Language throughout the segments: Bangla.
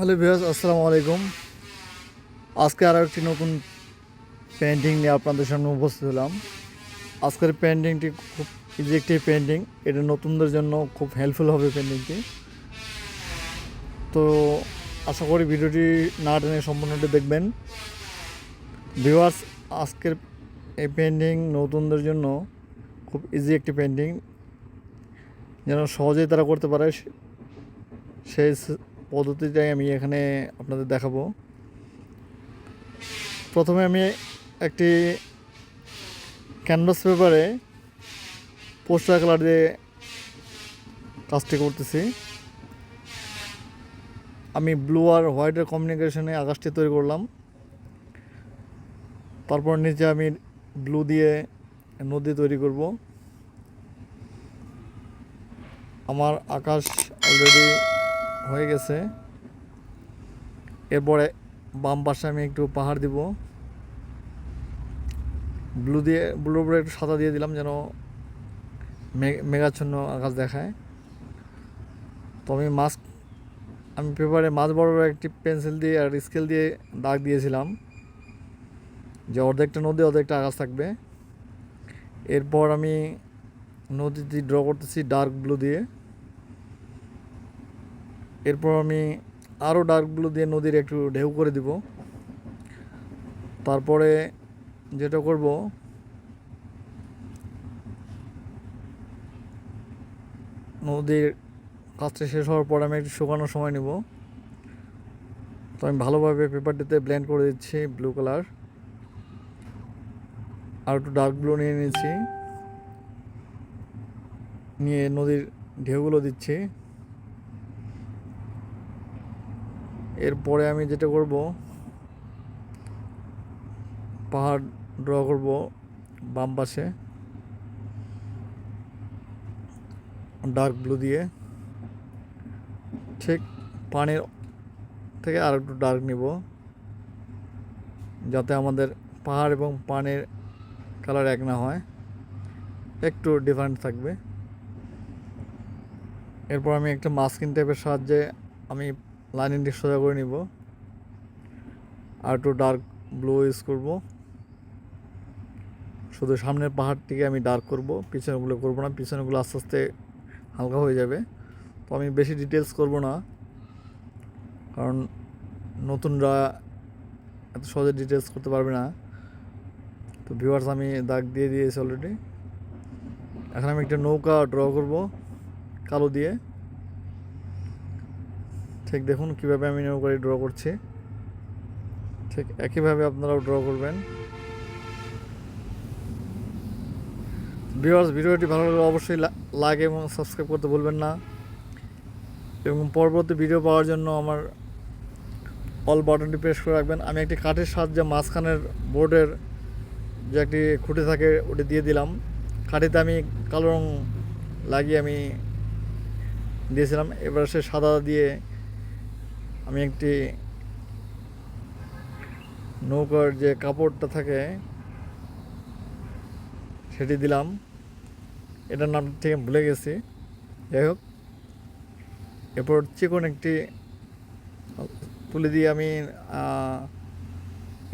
হ্যালো ভিউয়ার্স, আসসালামু আলাইকুম। আজকে আরও একটি নতুন পেন্টিং নিয়ে আপনাদের সামনে উপস্থিত হলাম। আজকের পেন্টিংটি খুব ইজি একটি পেন্টিং এটা নতুনদের জন্য খুব হেল্পফুল হবে পেন্টিংটি তো আশা করি ভিডিওটি না টেনে সম্পূর্ণটি দেখবেন। ভিউয়ার্স, আজকের এই পেন্টিং নতুনদের জন্য খুব ইজি একটি পেন্টিং যেন সহজেই তারা করতে পারে সেই পদ্ধতিটাই আমি এখানে আপনাদের দেখাবো। প্রথমে আমি একটি ক্যানভাস পেপারে পোস্টার কালার দিয়ে কাজটি করতেছি। আমি ব্লু আর হোয়াইটের কমিউনিকেশনে আকাশটি তৈরি করলাম। তারপর নিচে আমি ব্লু দিয়ে নদী তৈরি করব। আমার আকাশ অলরেডি হয়ে গেছে। এরপরে বাম পাশে আমি একটু পাহাড় দিব। ব্লু দিয়ে ব্লুর উপরে একটু সাদা দিয়ে দিলাম যেন মেঘাচ্ছন্ন আকাশ দেখায়। তো আমি মাছ আমি পেপারে মাছ বড় বড় একটি পেন্সিল দিয়ে আর স্কেল দিয়ে দাগ দিয়েছিলাম। যে অর্ধেকটা নদী, অর্ধেকটা আকাশ থাকবে। এরপর আমি নদীটি ড্র করতেছি ডার্ক ব্লু দিয়ে। এরপর আমি আরও ডার্ক ব্লু দিয়ে নদীর একটু ঢেউ করে দিব। তারপরে যেটা করব, নদীর কাজটা শেষ হওয়ার পর আমি একটু শুকানোর সময় নেব। তো আমি ভালোভাবে পেপারটিতে ব্লেন্ড করে দিচ্ছি ব্লু কালার। আর একটু ডার্ক ব্লু নিয়ে নিয়েছি নিয়ে নদীর ঢেউগুলো দিচ্ছি। এরপরে আমি যেটা করব, পাহাড় ড্র করব বাম পাশে ডার্ক ব্লু দিয়ে, ঠিক পানির থেকে আর একটু ডার্ক নিব, যাতে আমাদের পাহাড় এবং পানির কালার এক না হয়, একটু ডিফারেন্ট থাকবে। এরপর আমি একটা মাস্কিন টাইপের সাহায্যে আমি লাইনিংটি সোজা করে নিব। আর একটু ডার্ক ব্লু ইউজ করব। শুধু সামনের পাহাড়টিকে আমি ডার্ক করব, পিছনেগুলো করব না, পিছনেগুলো আস্তে আস্তে হালকা হয়ে যাবে। তো আমি বেশি ডিটেলস করব না, কারণ নতুনরা এত সহজে ডিটেলস করতে পারবে না। তো ভিউয়ার্স আমি দাগ দিয়ে দিয়েছি অলরেডি এখন আমি একটা নৌকা ড্র করব, কালো দিয়ে। ঠিক, দেখুন কীভাবে আমি নৌকাটি ড্র করছি। ঠিক, একইভাবে আপনারাও ড্র করবেন। ভিউয়ার্স ভিডিওটি ভালো লাগলে অবশ্যই লাইক এবং সাবস্ক্রাইব করতে ভুলবেন না। এবং পরবর্তী ভিডিও পাওয়ার জন্য আমার অল বাটনটি প্রেস করে রাখবেন। আমি একটি কাঠের সাহায্যে মাঝখানের বোর্ডের যে একটি খুঁটি থাকে, ওটি দিয়ে দিলাম। কাঠিতে আমি কালো রং লাগিয়ে আমি দিয়েছিলাম। এবার সে সাদা দিয়ে আমি একটি নৌকার যে কাপড়টা থাকে, সেটি দিলাম। এটার নাম থেকে ভুলে গেছি। যাই হোক, এরপর চিকন একটি তুলে দিয়ে আমি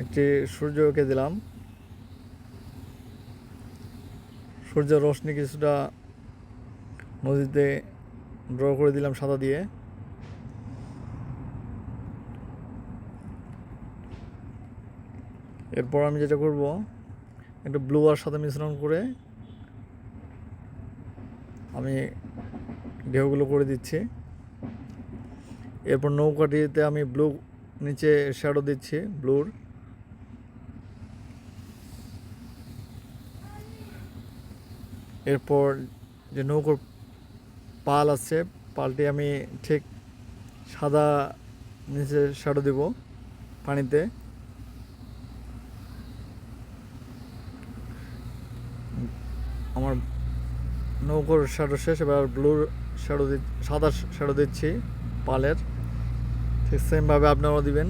একটি সূর্যকে দিলাম। সূর্য রশ্মি কিছুটা নদীতে ড্র করে দিলাম সাদা দিয়ে। এরপর আমি যেটা করব, একটু ব্লু আর সাদা মিশ্রণ করে আমি ঢেউগুলো করে দিচ্ছি। এরপর নৌকাটিতে আমি ব্লু নিচে শ্যাডো দিচ্ছি ব্লুর এরপর যে নৌকোর পাল আছে, পালটি আমি ঠিক সাদা নিচে শ্যাডো দেব পানিতে আমার নৌকোর শ্যাডো শেষ, এবার ব্লুর শ্যাডো দি সাদা শ্যাডো দিচ্ছি, পালের। ঠিক সেমভাবে আপনারাও দিবেন।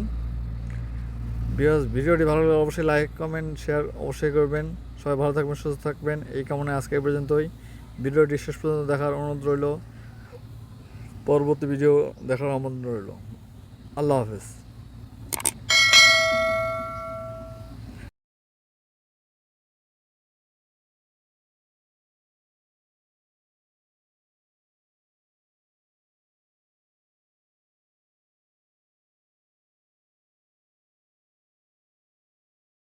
বিকজ ভিডিওটি ভালো লাগলে অবশ্যই লাইক কমেন্ট শেয়ার অবশ্যই করবেন। সবাই ভালো থাকবেন, সুস্থ থাকবেন। এই কামনায় আজকে পর্যন্তই। ভিডিওটি শেষ পর্যন্ত দেখার অনুরোধ রইল। পরবর্তী ভিডিও দেখার আমন্ত্রণ রইল। আল্লাহ হাফেজ।